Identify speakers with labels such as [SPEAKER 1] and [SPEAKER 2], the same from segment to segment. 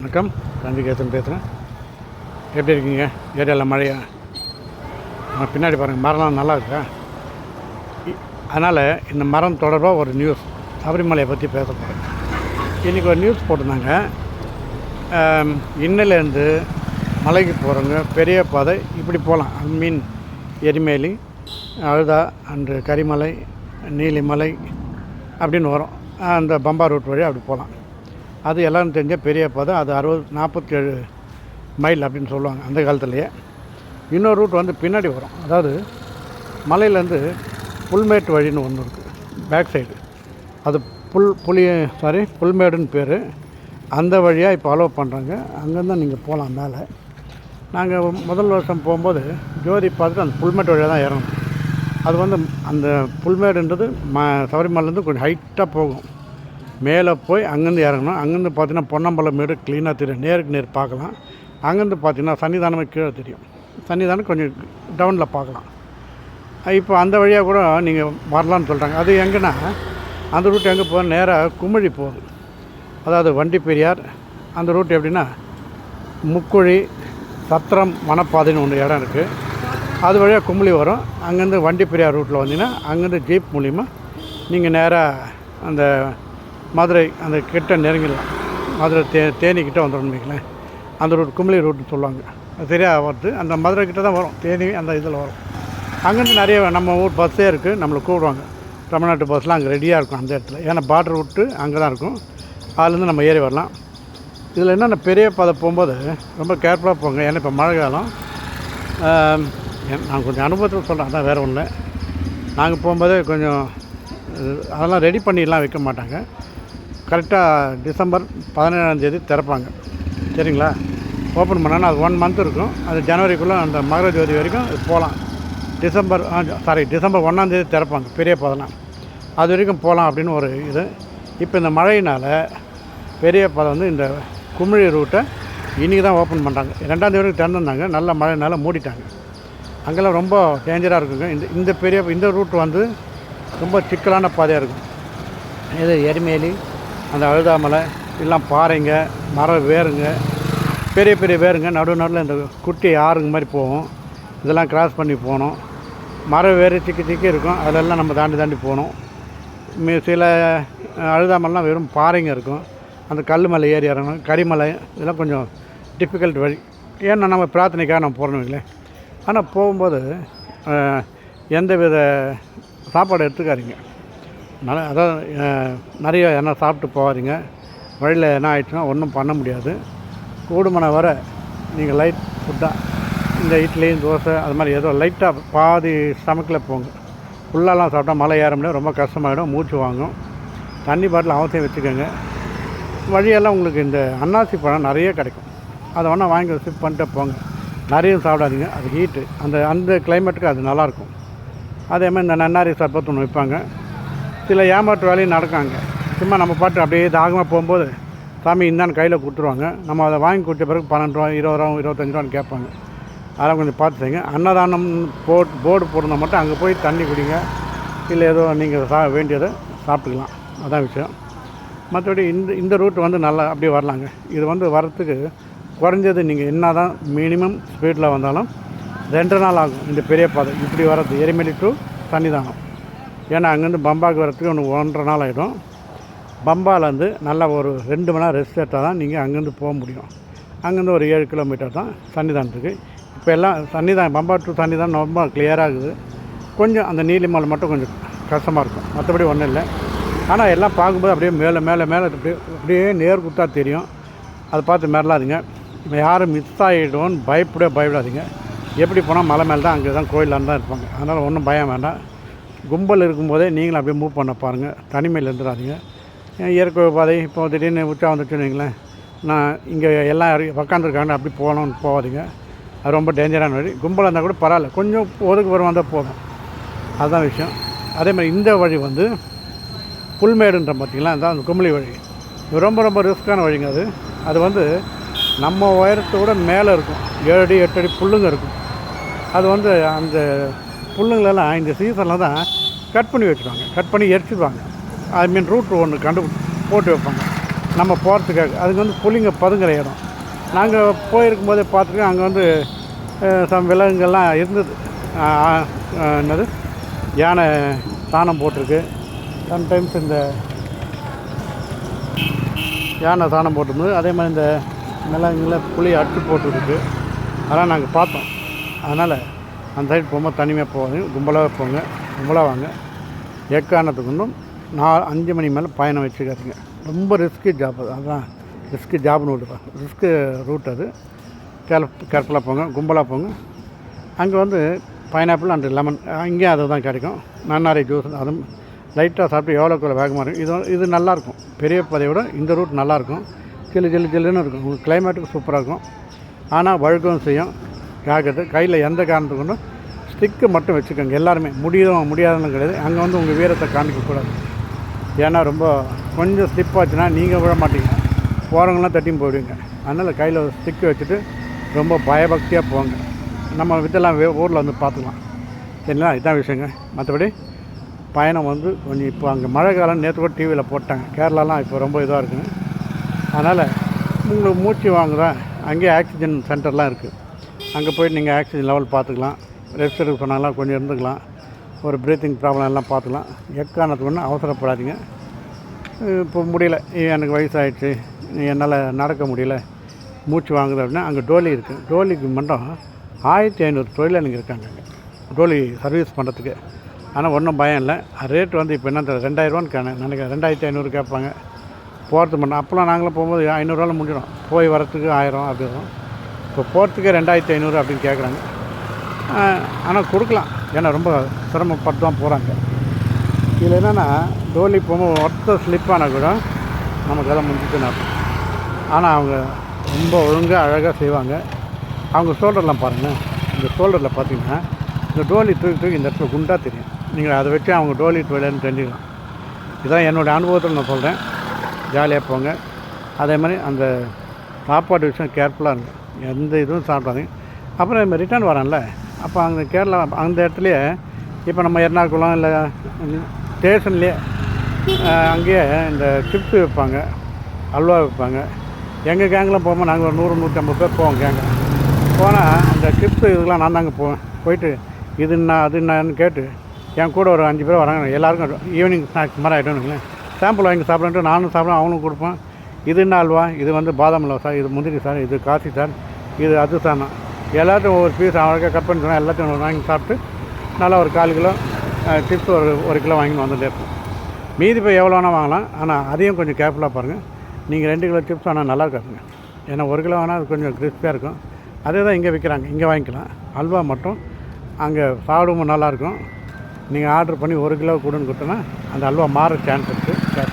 [SPEAKER 1] வணக்கம். ரஞ்சிகேசன் பேசுகிறேன் எப்படி இருக்கீங்க? ஏரியாவில் மழையா? ஆ, பின்னாடி பாருங்கள் மரம்லாம் நல்லா இருக்கா? அதனால் இந்த மரம் தொடர்பாக ஒரு நியூஸ் சபரிமலையை பற்றி பேச போகிறேன் இன்றைக்கி ஒரு நியூஸ் போட்டிருந்தாங்க. இன்னிலேருந்து மலைக்கு போகிறவங்க பெரிய பாதை இப்படி போகலாம் ஐ மீன் எரிமேலி அழுதா அண்டு கரிமலை நீலிமலை அப்படின்னு வரும். அந்த பம்பா ரூட் வழி அப்படி போகலாம் அது எல்லாரும் தெரிஞ்ச பெரிய தான். அது அறுபது நாற்பத்தேழு மைல் அப்படின்னு சொல்லுவாங்க அந்த காலத்துலேயே. இன்னொரு ரூட் வந்து பின்னாடி வரும். அதாவது மலையிலேருந்து புல்மேட்டு வழின்னு ஒன்று இருக்குது பேக் சைடு அது புல் புளி சாரி புல்மேடுன்னு பேர். அந்த வழியாக இப்போ அலோவ் பண்ணுறாங்க அங்கேருந்து நீங்கள் போகலாம் மேலே. நாங்கள் முதல் வருஷம் போகும்போது ஜோதி பார்த்துட்டு அந்த புல்மேட்டு வழியாக தான் ஏறணும். அது வந்து அந்த புல்மேடுன்றது ம சபரிமலைலேருந்து கொஞ்சம் ஹைட்டாக போகும். மேலே போய் அங்கேருந்து இறங்கணும். அங்கேருந்து பார்த்தீங்கன்னா பொன்னம்பலம் மேடு க்ளீனாக தெரியும். நேருக்கு நேர் பார்க்கலாம். அங்கேருந்து பார்த்தீங்கன்னா சன்னிதானமே கீழே தெரியும். சன்னிதானம் கொஞ்சம் டவுனில் பார்க்கலாம். இப்போ அந்த வழியாக கூட நீங்கள் வரலான்னு சொல்கிறாங்க அது எங்கன்னா அந்த ரூட் எங்கே போக நேராக குமிழி போகுது. அதாவது வண்டி பெரியார். அந்த ரூட் எப்படின்னா முக்குழி சத்திரம் மணப்பாதைன்னு ஒன்று இடம் இருக்குது அது வழியாக குமிழி வரும். அங்கேருந்து வண்டி பெரியார் ரூட்டில் வந்தீங்கன்னா அங்கேருந்து ஜீப் மூலிமா நீங்கள் நேராக அந்த மதுரை அந்த கிட்ட நெருங்கிடலாம் மதுரை தே தேனிக்கிட்ட வந்துடும் வைங்களேன். அந்த ரூட் குமிழி ரூட்னு சொல்லுவாங்க. அது சரியாக வருது. அந்த மதுரை கிட்ட தான் வரும். தேனி அந்த இதில் வரும். அங்கேருந்து நிறைய நம்ம ஊர் பஸ்ஸே இருக்குது நம்மளை கூப்பிடுவாங்க. தமிழ்நாட்டு பஸ்லாம் அங்கே ரெடியாக இருக்கும் அந்த இடத்துல. ஏன்னா பார்டர் விட்டு அங்கே தான் இருக்கும். அதுலேருந்து நம்ம ஏறி வரலாம். இதில் என்னென்ன பெரிய பாதை போகும்போது ரொம்ப கேர்ஃபுல்லாக போங்க. ஏன்னா இப்போ மழை காலம். நான் கொஞ்சம் அனுபவத்தில் சொல்கிறேன் அதான் வேறு ஒன்று நாங்கள் போகும்போது கொஞ்சம் அதெல்லாம் ரெடி பண்ணிடலாம் வைக்க மாட்டாங்க. கரெக்டாக டிசம்பர் பதினேழாந்தேதி திறப்பாங்க. சரிங்களா? ஓப்பன் பண்ணால் அது ஒன் மந்த் இருக்கும். அது ஜனவரிக்குள்ளே அந்த மகர ஜோதி வரைக்கும் போகலாம் டிசம்பர் சாரி டிசம்பர் ஒன்றாந்தேதி திறப்பாங்க. பெரிய பதனம் அது வரைக்கும் போகலாம் அப்படின்னு ஒரு இது. இப்போ இந்த மழையினால் பெரிய பதம் வந்து இந்த குமிழி ரூட்டை இன்றைக்கி தான் ஓப்பன் பண்ணுறாங்க ரெண்டாந்தேதி வரைக்கும் திறந்துருந்தாங்க. நல்ல மழைனால மூடிட்டாங்க. அங்கெல்லாம் ரொம்ப டேஞ்சராக இருக்குங்க. இந்த இந்த பெரிய இந்த ரூட் வந்து ரொம்ப சிக்கலான பாதையாக இருக்கும். இது எரிமேலி அந்த அழுதாமலை எல்லாம் பாறைங்க மரம் வேருங்க பெரிய பெரிய வேருங்க நடு நடுவில் இந்த குட்டி ஆறுங்க மாதிரி போகும். இதெல்லாம் கிராஸ் பண்ணி போகணும் மரம் வேறு திக்கி திக்கி இருக்கும். அதெல்லாம் நம்ம தாண்டி தாண்டி போகணும் மி- சில அஹ், வெறும் பாறைங்க இருக்கும். அந்த கல் மலை ஏறி இறங்கணும். கரிமலை இதெல்லாம் கொஞ்சம் டிஃபிகல்ட் வழி. ஏன்னா நம்ம பிரார்த்தனைக்காக நம்ம போகிறோம் ஆனால் போகும்போது எந்த வித சாப்பாடு எடுத்துக்காதீங்க. நல்ல அதாவது நிறைய என்ன சாப்பிட்டு போகாதீங்க. வழியில் என்ன ஆயிடுச்சுன்னா ஒன்றும் பண்ண முடியாது. கூடுமான வர நீங்கள் லைட் ஃபுட்டாக இந்த இட்லி தோசை அது மாதிரி ஏதோ லைட்டாக பாதி ஸ்டமக்கில் போங்க. ஃபுல்லாலாம் சாப்பிட்டா மலை ஏற முடியாது ரொம்ப கஷ்டமாயிடும் மூச்சு வாங்கும். தண்ணி பாட்டில் அவசியம் வச்சுக்கோங்க. வழியெல்லாம் உங்களுக்கு இந்த அன்னாசி பழம் நிறைய கிடைக்கும். அதை வேணால் வாங்கி சிப் பண்ணிட்டு போங்க. நிறைய சாப்பிடாதீங்க அது ஹீட்டு அந்த அந்த கிளைமேட்டுக்கு அது நல்லாயிருக்கும். அதே மாதிரி இந்த நன்னாரி சர்பத்து ஒன்று வைப்பாங்க. சில ஏமாற்று வேலையும் நடக்காங்க. சும்மா நம்ம பாட்டு அப்படியே தாகமாக போகும்போது சாமி இந்தான்னு கையில் கொடுத்துருவாங்க. நம்ம அதை வாங்கி கொடுத்த பிறகு பன்னெண்டு ரூபா இருபது ரூபா இருபத்தஞ்சி ரூபான்னு கேட்பாங்க. அதெல்லாம் கொஞ்சம் பார்த்து செய்யுங்க. அன்னதானம் போட் போர்டு போட்டிருந்தா மட்டும் அங்கே போய் தண்ணி குடிங்க. இல்லை ஏதோ நீங்கள் சா வேண்டியதை சாப்பிட்டுக்கலாம். அதான் விஷயம். மற்றபடி இந்த இந்த ரூட் வந்து நல்லா அப்படியே வரலாங்க. இது வந்து வரத்துக்கு குறைஞ்சது நீங்கள் என்ன தான் மினிமம் ஸ்பீடில் வந்தாலும் ரெண்டு நாள் ஆகும். இந்த பெரிய பாதை. இப்படி வர்றது எரிமலை டு சன்னிதானம். ஏன்னா அங்கேருந்து பம்பாக்கு வரத்துக்கு ஒன்று ஒன்றரை நாள் ஆகிடும் பம்பாலேருந்து நல்லா ஒரு ரெண்டு மணி நேரம் ரெஸ்ட் எடுத்தால் தான் நீங்கள் அங்கேருந்து போக முடியும். அங்கேருந்து ஒரு ஏழு கிலோமீட்டர் தான் சன்னிதானத்துக்கு இப்போ எல்லாம் சன்னிதானம் பம்பா டு சன்னிதான் ரொம்ப கிளியராக இருக்குது கொஞ்சம் அந்த நீலிமலை மட்டும் கொஞ்சம் கஷ்டமாக இருக்கும். மற்றபடி ஒன்றும் இல்லை. ஆனால் எல்லாம் பார்க்கும்போது அப்படியே மேலே மேலே மேலே அப்படியே அப்படியே நேர் குத்தா தெரியும். அதை பார்த்து மிரளாதீங்க. இப்போ யாரும் மிஸ் ஆகிடுவோன்னு பயப்படவே பயப்படாதீங்க. எப்படி போனால் மலை மேலே தான் அங்கே தான் கோயிலாக தான் இருப்பாங்க. அதனால் ஒன்றும் பயம் வேண்டாம். கும்பல் இருக்கும்போதே நீங்களும் அப்படியே மூவ் பண்ண பாருங்கள் தனிமையில் இருந்துடாதீங்க. இயற்கை பாதை இப்போ திடீர்னு உச்சா வந்துச்சுன்னு வைங்களேன். நான் இங்கே எல்லாம் உக்காந்துருக்காங்க அப்படி போகணும்னு போகாதீங்க. அது ரொம்ப டேஞ்சரான வழி. கும்பலாக இருந்தால் கூட பரவாயில்ல. கொஞ்சம் ஒதுக்கு வரும் வந்தால் போதும். அதுதான் விஷயம். அதே மாதிரி இந்த வழி வந்து புல்மேடுன்ற பார்த்திங்களா? அதான் அந்த கும்பலி வழி. இது ரொம்ப ரொம்ப ரிஸ்க்கான வழிங்க அது. அது வந்து நம்ம உயரத்தை விட மேலே இருக்கும். ஏழு அடி எட்டு அடி புல்லுங்க இருக்கும். அது வந்து அந்த புல்லுங்களெல்லாம் இந்த சீசனில் தான் கட் பண்ணி வச்சுருவாங்க. கட் பண்ணி எரிச்சிடுவாங்க ஐ மீன் ரூட் ஒன்று கண்டு போட்டு வைப்பாங்க. நம்ம போகிறதுக்காக அதுக்கு வந்து புலிங்க பதுங்குற இடம். நாங்கள் போயிருக்கும் போதே பார்த்துருக்கோம். அங்கே வந்து சம் விலங்குகள்லாம் இருந்தது. என்னது? யானை சாணம் போட்டிருக்கு. சம்டைம்ஸ் இந்த யானை சாணம் போட்டிருந்தது. அதே மாதிரி இந்த மிளகுல புளி அட்டு போட்டுருக்கு. அதெல்லாம் நாங்கள் பார்த்தோம். அதனால் அந்த சைடு போகும்போது தனிமையாக போவாங்க கும்பலாக போங்க. கும்பலாக வாங்க எக்காரணத்துக்கு இன்னும் நாலு அஞ்சு மணி மேலே பயணம் வச்சுக்காதீங்க. ரொம்ப ரிஸ்க்கு ஜாப் அது. அதுதான் ரிஸ்க்கு ஜாப்னு விட்டுப்பா ரிஸ்க்கு ரூட் அது. கேர் கேர்ஃபுல்லாக போங்க. கும்பலாக போங்க. அங்கே வந்து பைனாப்பிள் அண்ட் லெமன் இங்கேயும் அது தான் கிடைக்கும். நன்னாரி ஜூஸ் அதுவும் லைட்டாக சாப்பிட்டு எவ்வளோக்குள்ள வேகமாக இருக்கும். இது இது நல்லாயிருக்கும் பெரிய பதையை விட இந்த ரூட் நல்லாயிருக்கும் ஜில்லு ஜில்லு ஜில்லுன்னு இருக்கும். உங்களுக்கு கிளைமேட்டுக்கு சூப்பராக இருக்கும். ஆனால் வழுக்கவும் செய்யும். ஜாக்கிரதை. கையில் எந்த காரணத்துக்கு கொண்டும் ஸ்டிக்கு மட்டும் வச்சுக்கோங்க எல்லாருமே. முடியும் முடியாதுன்னு கிடையாது. அங்கே வந்து உங்கள் வீரத்தை காமிக்கக்கூடாது ஏன்னா ரொம்ப கொஞ்சம் ஸ்லிப் ஆச்சுன்னா நீங்கள் விட மாட்டீங்க. போகிறவங்களாம் தட்டியும் போயிடுவீங்க. அதனால் கையில் ஒரு ஸ்டிக்கு வச்சுட்டு ரொம்ப பயபக்தியாக போங்க. நம்ம வித்தெல்லாம் ஊரில் வந்து பார்த்துக்கலாம். சரிங்களா இதான் விஷயங்க. மற்றபடி பயணம் வந்து கொஞ்சம் இப்போ அங்கே மழை காலம் நேற்று கூட டிவியில் போட்டாங்க. கேரளாலாம் இப்போ ரொம்ப இதாக இருக்குங்க. அதனால் உங்களுக்கு மூச்சு வாங்குதான் அங்கேயே ஆக்சிஜன் சென்டர்லாம் இருக்குது அங்கே போயிட்டு நீங்கள் ஆக்சிஜன் லெவல் பார்த்துக்கலாம். ரெஸ்ட் எடுக்க சொன்னாலாம் கொஞ்சம் இருந்துக்கலாம். ஒரு ப்ரீத்திங் ப்ராப்ளம் எல்லாம் பார்த்துக்கலாம். எக்காரணத்துக்கு ஒன்றும் அவசரப்படாதீங்க. இப்போ முடியல. எனக்கு வயசாகிடுச்சு என்னால் நடக்க முடியல. மூச்சு வாங்குது அப்படின்னா அங்கே டோலி இருக்குது டோலிக்கு மட்டும் ஆயிரத்தி ஐநூறு தொழிலாளிங்க இருக்காங்க. அங்கே டோலி சர்வீஸ் பண்ணுறதுக்கு ஆனால் ஒன்றும் பயம் இல்லை. ரேட் வந்து இப்போ என்ன தெரியல ரெண்டாயிரரூவான்னு கண நினைக்கிறேன் ரெண்டாயிரத்தி ஐநூறு கேட்பாங்க. போகிறது மட்டும் அப்போலாம் நாங்களும் போகும்போது ஐநூறுரூவாவில் முடிஞ்சிடும். போய் வரத்துக்கு ஆயிரம் அப்படி இப்போ போகிறதுக்கே ரெண்டாயிரத்தி ஐநூறு அப்படின்னு கேட்குறாங்க. ஆனால் கொடுக்கலாம். ஏன்னா ரொம்ப சிரமப்பட்டு தான் போகிறாங்க இதில் என்னென்னா டோலி போகும்போது ஒருத்தர் ஸ்லிப் ஆனால் கூட நமக்கு எல்லாம் முடிஞ்சுச்சுன்னு ஆனால் அவங்க ரொம்ப ஒழுங்காக அழகாக செய்வாங்க. அவங்க ஷோல்டர்லாம் பாருங்கள் இந்த ஷோல்டரில் பார்த்தீங்கன்னா இந்த டோலி தூக்கி தூக்கி இந்த இடத்துல குண்டாக தெரியும். நீங்கள் அதை வச்சு அவங்க டோலி டோலின்னு தெரிஞ்சுக்கலாம். இதான் என்னுடைய அனுபவத்தில் நான் சொல்கிறேன் ஜாலியாக போங்க. அதே மாதிரி அந்த சாப்பாடு விஷயம் கேர்ஃபுல்லாக இருங்க. எந்த இதுவும் சாப்பிடாதீங்க. அப்புறம் நம்ம ரிட்டர்ன் வரேன்ல அப்போ அங்கே கேரளா அந்த இடத்துலையே இப்போ நம்ம எர்ணாகுளம் இல்லை ஸ்டேஷன்லேயே அங்கேயே இந்த சிப்ஸ் விற்பாங்க அல்வா விற்பாங்க. எங்கள் கேங்கில் போகும்போது நாங்கள் ஒரு நூறு நூற்றம்பது பேர் போவோம் கேங்க போனால் அந்த சிப்ஸ் இதெல்லாம் நான் தாங்க போவேன். போயிட்டு இது என்ன அது என்னன்னு கேட்டு என் கூட ஒரு அஞ்சு பேர் வராங்க. எல்லாருக்கும் ஈவினிங் ஸ்நாக்ஸ் மாதிரி ஆகிட்டோம் சாம்பிள் வாங்கி சாப்பிட்றேன்ட்டு நானும் சாப்பிடுவேன் அவனும் கொடுப்பேன். இது என்ன அல்வா? இது வந்து பாதாம் அல்வா சார் இது முந்திரி சார் இது காசி சார் இது அது சார் எல்லாத்தையும் ஒரு பீஸ் அழகாக கட் பண்ணி சொன்னால் எல்லாத்தையும் வாங்கி சாப்பிட்டு நல்லா ஒரு கால் கிலோ சிப்ஸ் ஒரு ஒரு கிலோ வாங்கி வந்துட்டே இருப்போம். மீதி போய் எவ்வளோ வேணால் வாங்கலாம். ஆனால் அதையும் கொஞ்சம் கேர்ஃபுல்லாக பாருங்கள் நீங்கள் ரெண்டு கிலோ சிப்ஸ் ஆனால் நல்லா இருக்காதுங்க ஏன்னா ஒரு கிலோ வேணால் அது கொஞ்சம் கிறிஸ்பியாக இருக்கும். அதே தான் இங்கே விற்கிறாங்க இங்கே வாங்கிக்கலாம். அல்வா மட்டும் அங்கே சாப்பிடும்போது நல்லாயிருக்கும் நீங்கள் ஆர்டர் பண்ணி ஒரு கிலோ கொடுன்னு கொடுத்தோன்னா அந்த அல்வா மாற சான்ஸ் இருக்குது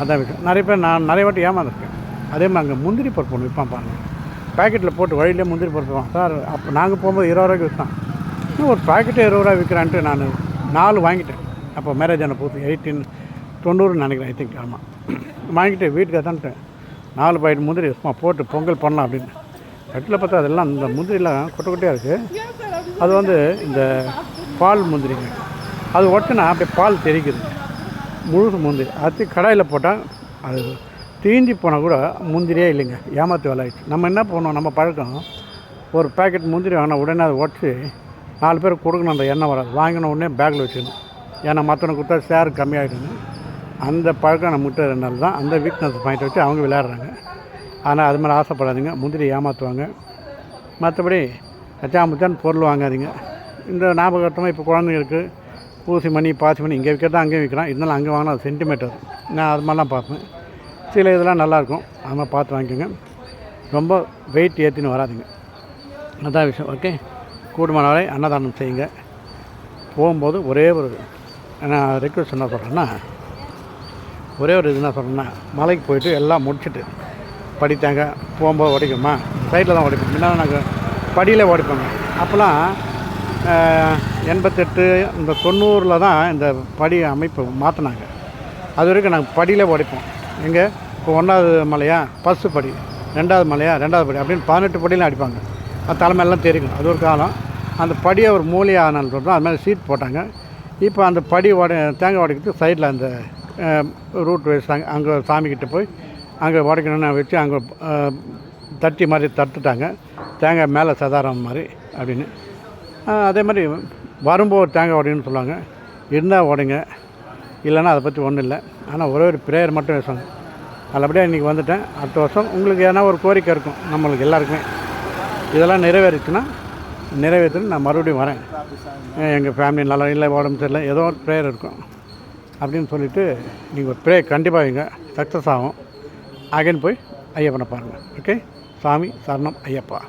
[SPEAKER 1] அதான் விற்கும் நிறைய பேர் நான் நிறைய வாட்டி ஏமாந்துருக்கேன். அதே மாதிரி அங்கே முந்திரி பருப்பு ஒன்று விற்பான் பாருங்கள் பேக்கெட்டில் போட்டு வழியிலே முந்திரி பருப்பு சார் அப்போ நாங்கள் போகும்போது இருபது ரூபாய்க்கு விற்றான் இன்னும் ஒரு பாக்கெட்டே இருபது ரூபா விற்கிறான்ட்டு நான் நாலு வாங்கிட்டேன். அப்போ மேரேஜ் ஆன புதுசு எயிட்டீன் தொண்ணூறுன்னு நினைக்கிறேன் ஐ திங்க் ஆமாம் வாங்கிட்டு வீட்டுக்கு அதான்ட்டேன் நாலு பாக்கெட் முந்திரி சும்மா போட்டு பொங்கல் பண்ணலாம் அப்படின்னு. கட்டில் பார்த்தா அதெல்லாம் இந்த முந்திரிலாம் கொட்டை கொட்டையாக இருக்குது அது வந்து இந்த பால் முந்திரிங்க அது ஒட்டினா அப்படியே பால் தெரிக்குது. முழுசு முந்திரி. அது கடாயில் போட்டால் அது தீஞ்சி போனால் கூட முந்திரியே இல்லைங்க. ஏமாத்து வேலை ஆயிடுச்சு. நம்ம என்ன பண்ணோம் நம்ம பழக்கம். ஒரு பேக்கெட் முந்திரி வாங்கினா உடனே அதை உடச்சி நாலு பேருக்கு கொடுக்கணும். அந்த எண்ணெய் வராது. வாங்கின உடனே பேக்கில் வச்சுக்கணும் ஏன்னா மற்றவனை கொடுத்தா ஷேர் கம்மியாகிடுங்க அந்த பழக்கம் நம்மகிட்ட ரெண்டு தான் அந்த வீக்னஸ் பாயிண்ட் வச்சு அவங்க விளையாடுறாங்க. ஆனால் அது மாதிரி ஆசைப்படாதீங்க. முந்திரி ஏமாற்றுவாங்க மற்றபடி கச்சாமுச்சான் பொருள் வாங்காதீங்க. இந்த ஞாபகத்தமாக இப்போ குழந்தைங்களுக்கு ஊசி மணி பாசி மணி இங்கே விற்கிறதா அங்கேயும் விற்கிறான் இருந்தாலும் அங்கே வாங்கினா அது சென்டிமீட்டர் நான் அது மாதிரிலாம் பார்ப்பேன். சில இதெல்லாம் நல்லாயிருக்கும். அது பார்த்து வாங்கிக்கோங்க. ரொம்ப வெயிட் ஏற்றின்னு வராதுங்க. அதான் விஷயம். ஓகே கூடுமான வரை அன்னதானம் செய்யுங்க. போகும்போது ஒரே ஒரு நான் ரெக்வஸ்ட் என்ன சொல்கிறேன்னா ஒரே ஒரு இது என்ன சொல்கிறேன்னா மலைக்கு போயிட்டு எல்லாம் முடிச்சுட்டு படித்தாங்க. போகும்போது உடைக்குமா சைடில் தான் உடைப்போம் முன்னால் நாங்கள் படியில் உடைப்போங்க அப்போலாம் எண்பத்தெட்டு இந்த தொண்ணூறில் தான் இந்த படி அமைப்பு மாற்றினாங்க அது வரைக்கும் நாங்கள் படியில் உடைப்போம் எங்கே? இப்போ ஒன்றாவது மலையா? ஃபஸ்ட்டு படி. ரெண்டாவது மலையா? ரெண்டாவது படி. அப்படின்னு பதினெட்டு படியிலும் அடிப்பாங்க. அது தலைமையெல்லாம் தெரியும் அது ஒரு காலம். அந்த படியை ஒரு மூலியாக சொல்கிறோம் அது மாதிரி சீட் போட்டாங்க. இப்போ அந்த படி உடை தேங்காய் உடைக்கிறது சைடில் அந்த ரூட் வைஸ் அங்கே சாமிக்கிட்ட போய் அங்கே உடைக்கணும்னு வச்சு அங்கே தட்டி மாதிரி தட்டுட்டாங்க. தேங்காய் மேலே சதாரம் மாதிரி அப்படின்னு. அதே மாதிரி வரும்போது தேங்காய் உடையன்னு சொல்லுவாங்க. இருந்தால் உடைங்க. இல்லைன்னா அதை பற்றி ஒன்றும் இல்லை. ஆனால் ஒரே ஒரு ப்ரேயர் மட்டும் பேசுவாங்க நல்லபடியாக இன்றைக்கி வந்துட்டேன். அடுத்த வருஷம் உங்களுக்கு ஏன்னா ஒரு கோரிக்கை இருக்கும் நம்மளுக்கு எல்லாருக்குமே. இதெல்லாம் நிறைவேறிச்சுன்னா நிறைவேற்றுன்னு நான் மறுபடியும் வரேன். எங்கள் ஃபேமிலி நல்லா இல்லை உடம்பு சரியில்லை ஏதோ ஒரு ப்ரேயர் இருக்கும். அப்படின்னு சொல்லிவிட்டு நீங்கள் ஒரு ப்ரே கண்டிப்பாக வைங்க. சக்ஸஸ் ஆகும். அகைன் போய் ஐயப்பனை பாருங்கள் ஓகே சாமி சரணம் ஐயப்பா.